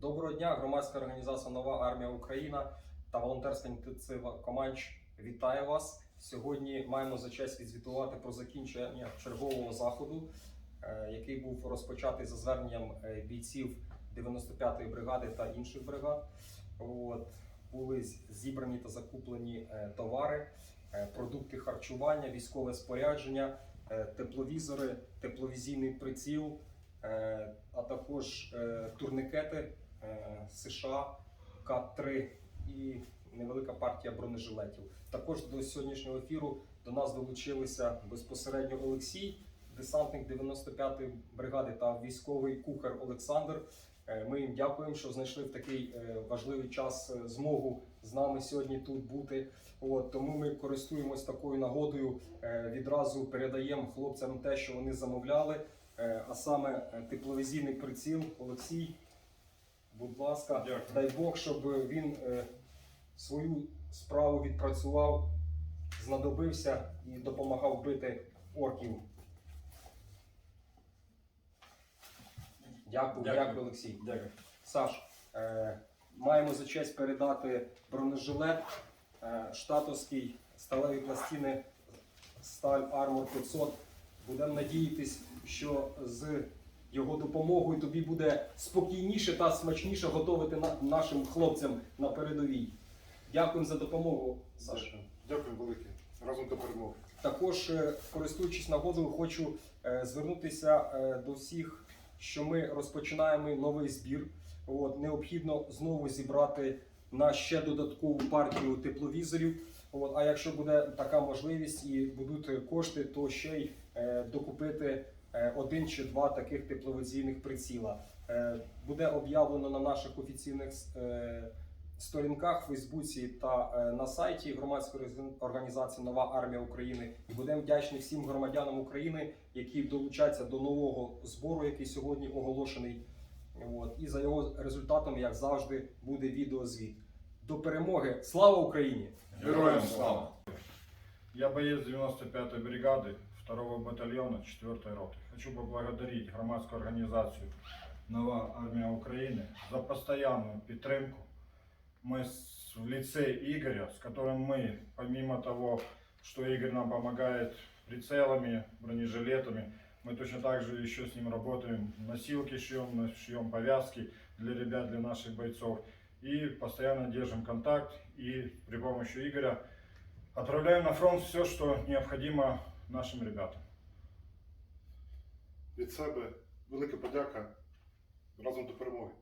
Доброго дня, громадська організація Нова армія Україна та волонтерська ініціатива Команч вітає вас. Сьогодні маємо за честь відзвітувати про закінчення чергового заходу, е, який був розпочатий за зверненням е, бійців 95-ї бригади та інших бригад. От, були зібрані та закуплені е, товари, продукти харчування, військове спорядження, тепловізори, тепловізійний приціл, а також турникети США К-3 і невелика партія бронежилетів. Також до сьогоднішнього ефіру до нас долучилися безпосередньо Олексій, десантник 95-ї бригади та військовий кухар Олександр. Е, Ми їм дякуємо, що знайшли в такий е, важливий час е, змогу з нами сьогодні тут бути. От тому ми користуємось такою нагодою. е, Відразу передаємо хлопцям те, що вони замовляли. Е, А саме е, тепловізійний приціл Олексій. Будь ласка, Дякую. дай Бог, щоб він е, свою справу відпрацював, знадобився і допомагав бити орків. Дякую, дякую, Дякую. Олексій. Дякую. Саш, е, маємо за честь передати бронежилет е, штатовський сталеві пластини Сталь Armor 500. Будемо надіятись, що з його допомогою тобі буде спокійніше та смачніше готувати нашим хлопцям на передовій. Дякуємо за допомогу, Саш. Дякую. Велике. Разом до перемоги. Також, е, користуючись нагодою, хочу е, звернутися е, до всіх, що ми розпочинаємо новий збір. От, необхідно знову зібрати на ще додаткову партію тепловізорів. От, а якщо буде така можливість і будуть кошти, то ще й докупити один чи два таких тепловізійних приціла. Е, буде об'явлено на наших офіційних е, сторінках в Фейсбуці та е, на сайті громадської організації Нова армія України. І будемо вдячні всім громадянам України, які долучаться до нового збору, який сьогодні оголошений. От і за його результатами, як завжди, буде відеозвіт. До перемоги! Слава Україні! Героям слава! Я боец 95-й бригады 2-го батальона 4-й роты. Хочу поблагодарить громадскую организацию Нова армия Украины за постоянную підтримку. Мы в лице Игоря, с которым мы, помимо того, что Игорь нам помогает прицелами, бронежилетами, мы точно так же еще с ним работаем, носилки шьем, шьем повязки для ребят, для наших бойцов. И постоянно держим контакт и при помощи Игоря отправляем на фронт все, что необходимо нашим ребятам. Від себе велика подяка разом до перемоги.